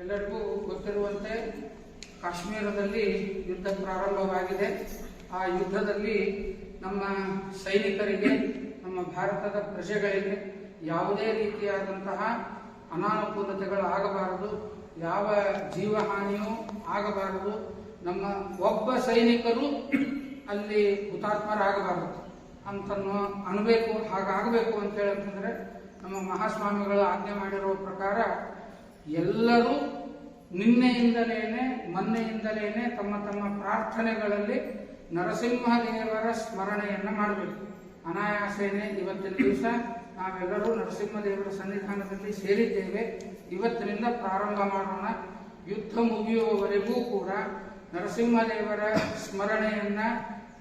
ಎಲ್ಲರಿಗೂ ಗೊತ್ತಿರುವಂತೆ ಕಾಶ್ಮೀರದಲ್ಲಿ ಯುದ್ಧ ಪ್ರಾರಂಭವಾಗಿದೆ. ಆ ಯುದ್ಧದಲ್ಲಿ ನಮ್ಮ ಸೈನಿಕರಿಗೆ, ನಮ್ಮ ಭಾರತದ ಪ್ರಜೆಗಳಿಗೆ ಯಾವುದೇ ರೀತಿಯಾದಂತಹ ಅನಾನುಕೂಲತೆಗಳು ಆಗಬಾರದು, ಯಾವ ಜೀವಹಾನಿಯೂ ಆಗಬಾರದು, ನಮ್ಮ ಒಬ್ಬ ಸೈನಿಕರು ಅಲ್ಲಿ ಹುತಾತ್ಮರಾಗಬಾರದು ಅಂತನ್ನು ಅನ್ಬೇಕು, ಹಾಗಾಗಬೇಕು ಅಂತ ಹೇಳಂತಂದ್ರೆ ನಮ್ಮ ಮಹಾಸ್ವಾಮಿಗಳು ಆಜ್ಞೆ ಮಾಡಿರುವ ಪ್ರಕಾರ ಎಲ್ಲರೂ ನಿನ್ನೆಯಿಂದಲೇನೆ, ಮೊನ್ನೆಯಿಂದಲೇನೆ ತಮ್ಮ ತಮ್ಮ ಪ್ರಾರ್ಥನೆಗಳಲ್ಲಿ ನರಸಿಂಹದೇವರ ಸ್ಮರಣೆಯನ್ನು ಮಾಡಬೇಕು. ಅನಾಯಾಸೇನೆ ಇವತ್ತಿನ ದಿವಸ ನಾವೆಲ್ಲರೂ ನರಸಿಂಹದೇವರ ಸನ್ನಿಧಾನದಲ್ಲಿ ಸೇರಿದ್ದೇವೆ. ಇವತ್ತಿನಿಂದ ಪ್ರಾರಂಭ ಮಾಡೋಣ. ಯುದ್ಧ ಮುಗಿಯುವವರೆಗೂ ಕೂಡ ನರಸಿಂಹದೇವರ ಸ್ಮರಣೆಯನ್ನ,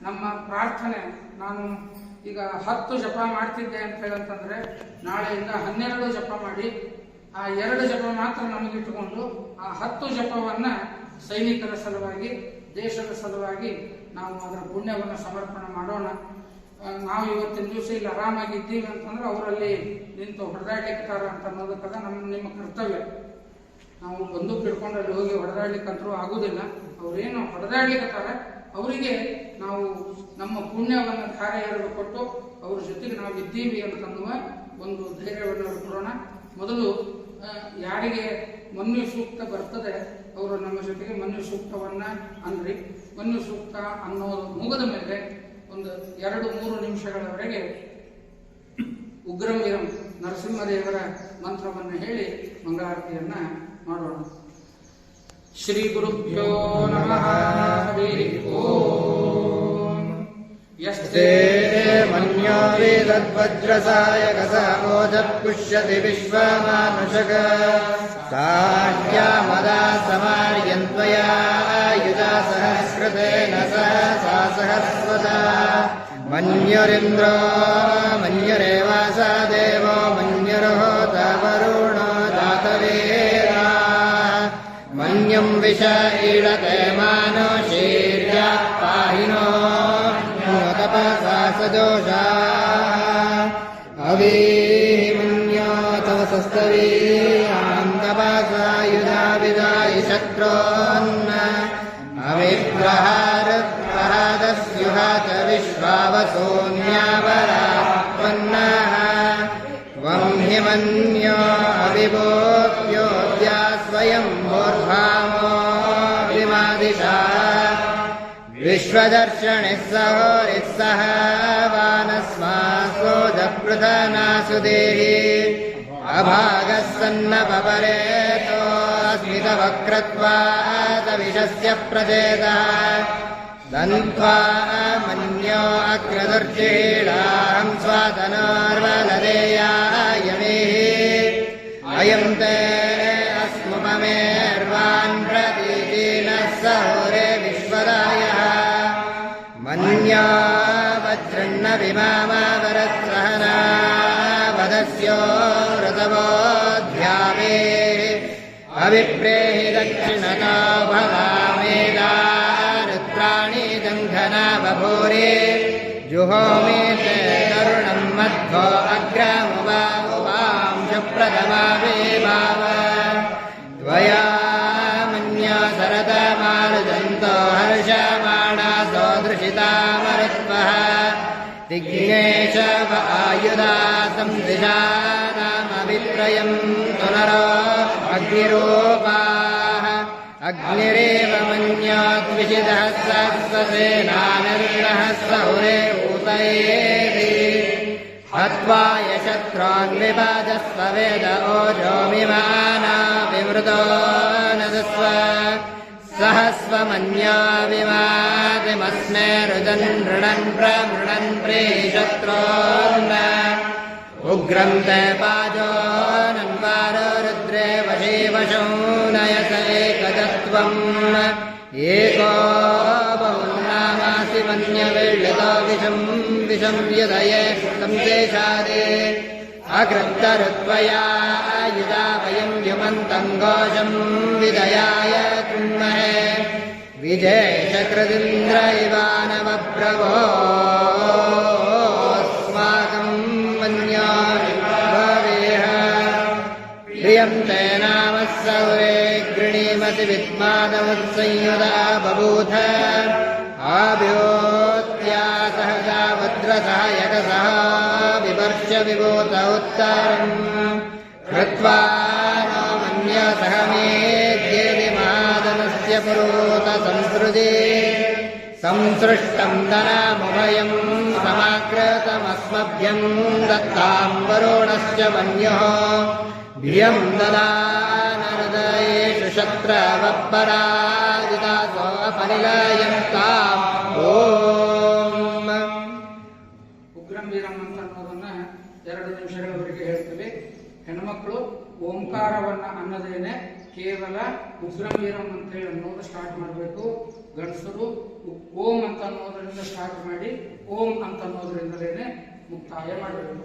ನಮ್ಮ ಪ್ರಾರ್ಥನೆ, ನಾನು ಈಗ ಹತ್ತು ಜಪ ಮಾಡ್ತಿದ್ದೆ ಅಂತ ಹೇಳಂತಂದ್ರೆ ನಾಳೆಯಿಂದ ಹನ್ನೆರಡು ಜಪ ಮಾಡಿ ಆ ಎರಡು ಜಪ ಮಾತ್ರ ನಮಗಿಟ್ಟುಕೊಂಡು ಆ ಹತ್ತು ಜಪವನ್ನ ಸೈನಿಕರ ಸಲುವಾಗಿ, ದೇಶದ ಸಲುವಾಗಿ ನಾವು ಅದರ ಪುಣ್ಯವನ್ನು ಸಮರ್ಪಣೆ ಮಾಡೋಣ. ನಾವು ಇವತ್ತಿನ ದಿವಸ ಇಲ್ಲಿ ಆರಾಮಾಗಿ ಇದ್ದೀವಿ ಅಂತಂದ್ರೆ ಅವರಲ್ಲಿ ನಿಂತು ಹೊಡೆದಾಡ್ಲಿಕ್ಕಾರ ಅಂತ ಅನ್ನೋದಕ್ಕದ ನಮ್ಮ, ನಿಮ್ಮ ಕರ್ತವ್ಯ. ನಾವು ಬಂದೂಕ್ ಹಿಡ್ಕೊಂಡು ಅಲ್ಲಿ ಹೋಗಿ ಹೊಡೆದಾಡ್ಲಿಕ್ಕಂತರೂ ಆಗುದಿಲ್ಲ. ಅವ್ರೇನು ಹೊಡೆದಾಡ್ಲಿಕ್ಕತ್ತಾರ ಅವರಿಗೆ ನಾವು ನಮ್ಮ ಪುಣ್ಯವನ್ನು ಧಾರೆ ಎರಡು ಕೊಟ್ಟು ಅವ್ರ ಜೊತೆಗೆ ನಾವು ಇದ್ದೀವಿ ಅಂತನ್ನುವ ಒಂದು ಧೈರ್ಯವನ್ನು ಕೊಡೋಣ. ಮೊದಲು ಯಾರಿಗೆ ಮನ್ಯು ಸೂಕ್ತ ಬರ್ತದೆ, ಅವರು ನಮ್ಮ ಜೊತೆಗೆ ಮನ್ಯು ಸೂಕ್ತವನ್ನ ಅಂದ್ರಿ ಮನ್ಯು ಸೂಕ್ತ ಅನ್ನೋದು ಮುಗಿದ ಮೇಲೆ ಒಂದು ಎರಡು, ಮೂರು ನಿಮಿಷಗಳವರೆಗೆ ಉಗ್ರಂ ವೀರಂ ನರಸಿಂಹದೇವರ ಮಂತ್ರವನ್ನು ಹೇಳಿ ಮಂಗಳಾರತಿಯನ್ನ ಮಾಡೋಣ. ಶ್ರೀ ಗುರುಭ್ಯೋ ನಮಃ ಓಂ. ते मन्यो वेदद्वज्रसाय कसामोदत्पुष्यति विश्वमानुषक साह्यामदा समार्यन्त्वया युधा सहस्रतेन सहसा सहस्वता मन्युरिन्द्रो मन्युरेवासा देवो मन्युर्होता वरुणो दातवेदा मन्यं विष ईळते मानो तपसा सजोषा अवीमन्यो तव सस्तवीयां तपसा युधा विदायि शक्रोन्न अविप्रहारप्रहादस्युहात विश्वावसोऽन्यावरात्पन्नः त्वं हि मन्यो विश्वदर्शनिः सहोरिः सह वानस्मासोदपृथनासु देहि अभागः सन्नपरेतोऽस्मितवक्रत्वात् विषस्य प्रचेदः दन्त्वा मन्यो अग्रदर्शिणाहं स्वातनार्वलदेयायमेः अयं ते मन्या वज्रन्न विमामावरत्सहना वदस्यो ऋतवोऽध्यावे अविप्रेहि दक्षिणतो भवामेदा रुद्राणि जङ्घना बभूरे जुहोमे ते तरुणं मध्वो अग्रामुवामुवांशप्रथमावेभाव त्वया दिग्नेश व आयुधा संदिशानामभिप्रयम् पुनरो अग्निरूपाः। अग्निरेव मन्याद्विषितः सहस्रसेनानिर्णः सहुरे ऊतयेति। हत्वा यशत्रान्विभाजस्व वेद ओजोमिमाना विमृतो नदस्व सहस्वमन्या विमातिमस्मे रुदन् नृणन् प्रमृणन् प्रीशत्रोन्न उग्रं ते पाजो नन्वारो रुद्रे वशे एकदत्वम्। एको बहुनामासि मन्यवेळितो विषम् विषं यदये तं अग्रन्तरुत्वया यदा वयम् युमन्तम् गोजम् विदयाय कुर्महे। इवानवप्रभो अस्माकम् मन्या भवेह। प्रियम् ते नाम सौरे गृणीमति विद्मानमुत्संयुता बभूथ। आभ्योत्या सहजा भद्रसहायकसः विभूत उत्तरम् कृत्वा नो मन्यसहमेद्यति महादनस्य पुरोत संसृजे। संसृष्टम् दनामुभयम् समाकृतमस्मभ्यम् दत्ताम् वरुणस्य वन्यः। भियम् दलानहृदयेषु शत्रवप्पराजिता सफललायम् ता ಹೆಣ್ಮಕ್ಳು ಓಂಕಾರವನ್ನ ಅನ್ನದೇನೆ ಕೇವಲ ಉಗ್ರಂ ವೀರಂ ಅಂತ ಹೇಳಿ ಅನ್ನೋದು ಸ್ಟಾರ್ಟ್ ಮಾಡಬೇಕು ಗಂಡಸರು ಉ- ಓಂ ಅಂತ ಅನ್ನೋದರಿಂದ ಸ್ಟಾರ್ಟ್ ಮಾಡಿ ಓಂ ಅಂತ ಅನ್ನೋದ್ರಿಂದಲೇನೆ ಮುಕ್ತಾಯ ಮಾಡಬೇಕು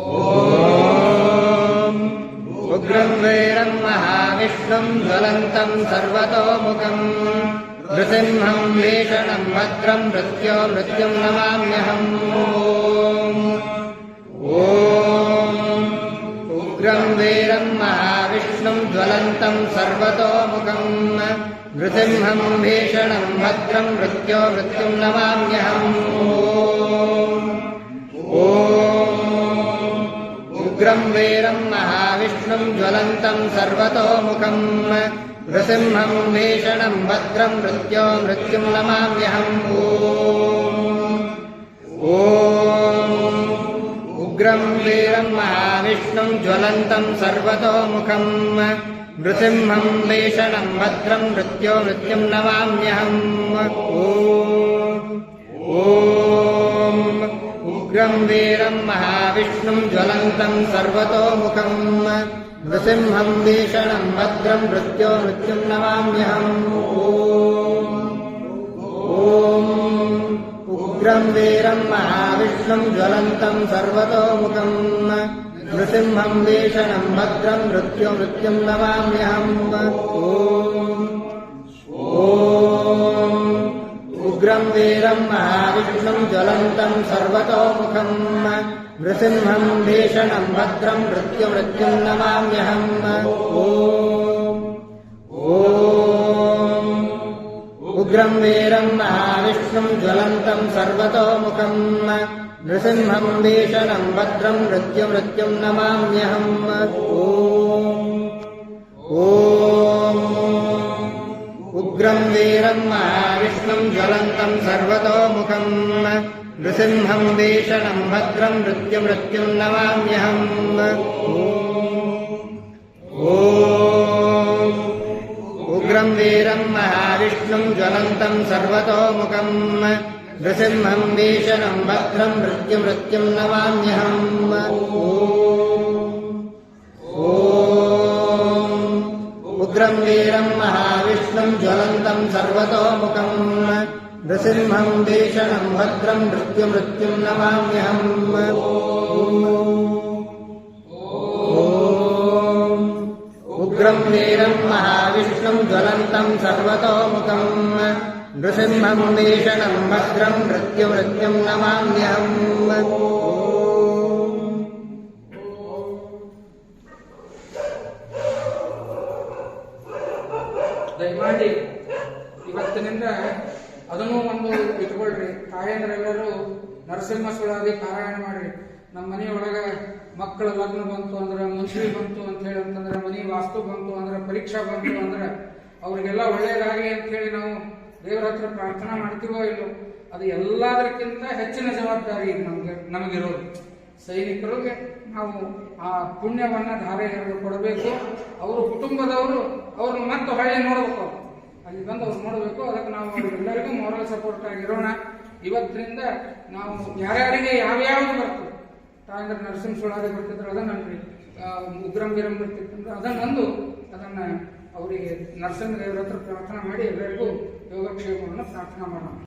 ಓಂ उग्रम् वीरम् महाविष्णुम् ज्वलन्तम् सर्वतोमुखम् नृसिंहम् भीषणम् भद्रम् मृत्यो मृत्युम् नमाम्यहम् ॐ उग्रम् वीरम् महाविष्णुम् ज्वलन्तम् सर्वतोमुखम् नृसिंहम् भीषणम् भद्रम् मृत्यो मृत्युम् नमाम्यहम् ॐ उग्रम् वीरम् महाविष्णुम् ज्वलन्तम् सर्वतोमुखम् नृसिंहम् भीषणम् भद्रम् मृत्यो मृत्युम् नमाम्यहम् उग्रम् वीरम् महाविष्णुम् ज्वलन्तम् सर्वतोमुखम् नृसिंहम् भीषणम् भद्रम् मृत्यो मृत्युम् नमाम्यहम् ॐ उग्रम् वीरम् महाविष्णुम् ज्वलन्तम् सर्वतोमुखम् नृसिंहम् भीषणम् भद्रम् मृत्यो मृत्युम् नमाम्यहम् ॐ उग्रम् वीरम् महाविष्णुम् ज्वलन्तम् सर्वतोमुखम् नृसिंहम् भीषणम् भद्रम् मृत्यो मृत्युम् नमाम्यहम् ॐ उग्रम् वीरम् महाविष्णुम् ज्वलन्तम् सर्वतोमुखम् नृसिंहम् भीषणम् भद्रम् मृत्युमृत्युम् नमाम्यहम् ॐ उग्रम् वीरम् महाविष्णुम् ज्वलन्तम् सर्वतोमुखम् नृसिंहम् भीषणम् भद्रम् मृत्युमृत्युम् नमाम्यहम् ॐ उग्रम् वीरम् महाविष्णुम् ज्वलन्तम् सर्वतोमुखम् नृसिंहम् भीषणम् भद्रम् मृत्युमृत्युम् नमाम्यहम् ॐ उग्रम् वीरम् महाविष्णुम् ज्वलन्तम् सर्वतोमुखम् नृसिंहम् भीषणम् भद्रम् मृत्युमृत्युम् नमाम्यहम् ॐ उग्रम् वीरम् महाविष्णुम् ज्वलन्तम् सर्वतोमुखम् नृसिंहम् भीषणम् भद्रम् मृत्युमृत्युम् नमाम्यहम् उग्रम् वीरम् महाविष्णुम् ज्वलन्तम् सर्वतोमुखम् नृसिंहम् भीषणम् भद्रम् मृत्युमृत्युम् नमाम्यहम् ದಯಮಾಡಿ ಇವತ್ತಿನಿಂದ ಅದನ್ನೂ ಒಂದು ಇಟ್ಕೊಳ್ರಿ ತಾಯಂದ್ರೆಲ್ಲರೂ ನರಸಿಂಹ ಸುಳಾದಿ ಪಾರಾಯಣ ಮಾಡ್ರಿ ನಮ್ಮ ಮನೆಯೊಳಗ ಮಕ್ಕಳ ಲಗ್ನ ಬಂತು ಅಂದ್ರೆ ಮುಂಚಿ ಬಂತು ಅಂತ ಹೇಳಿ ಅಂತಂದ್ರೆ ಮನೆ ವಾಸ್ತು ಬಂತು ಅಂದ್ರೆ, ಪರೀಕ್ಷಾ ಬಂತು ಅಂದ್ರೆ, ಅವ್ರಿಗೆಲ್ಲ ಒಳ್ಳೇದಾಗಲಿ ಅಂತ ಹೇಳಿ ನಾವು ದೇವರ ಹತ್ರ ಪ್ರಾರ್ಥನಾ ಮಾಡ್ತೀವೋ ಇಲ್ಲೋ, ಅದು ಎಲ್ಲದಕ್ಕಿಂತ ಹೆಚ್ಚಿನ ಜವಾಬ್ದಾರಿ ನಮ್ಗೆ, ನಮಗಿರೋದು. ಸೈನಿಕರಿಗೆ ನಾವು ಆ ಪುಣ್ಯವನ್ನ ಧಾರೆ ಎರೆದು ಕೊಡಬೇಕು. ಅವರು ಕುಟುಂಬದವರು, ಅವ್ರನ್ನ ಮತ್ತೆ ನೋಡ್ಬೇಕು ಅವ್ರು. ಅಲ್ಲಿ ಬಂದು ಅವ್ರು ನೋಡಬೇಕು, ಅದಕ್ಕೆ ನಾವು ಎಲ್ಲರಿಗೂ ಮಾರಲ್ ಸಪೋರ್ಟ್ ಆಗಿರೋಣ. ಇವತ್ತರಿಂದ ನಾವು ಯಾರ್ಯಾರಿಗೆ ಯಾವ್ಯಾವ್ದು ಬರ್ತದೆ? ತಾಯಂದ್ರ ನರಸಿಂಹ ಸುಳಾರಿ ಬರ್ತಿದ್ರು ಅದನ್ನನ್ರಿ ಉಗ್ರಂ ಗಿರಂ ಬರ್ತಿತ್ತಂದ್ರೆ ನಂದು, ಅದನ್ನ ಅವರಿಗೆ ನರಸಿಂಹ ದೇವರ ಹತ್ರ ಪ್ರಾರ್ಥನಾ ಮಾಡಿ ಎಲ್ಲರಿಗೂ ಯೋಗಕ್ಷೇಮವನ್ನು ಪ್ರಾರ್ಥನಾ ಮಾಡೋಣ.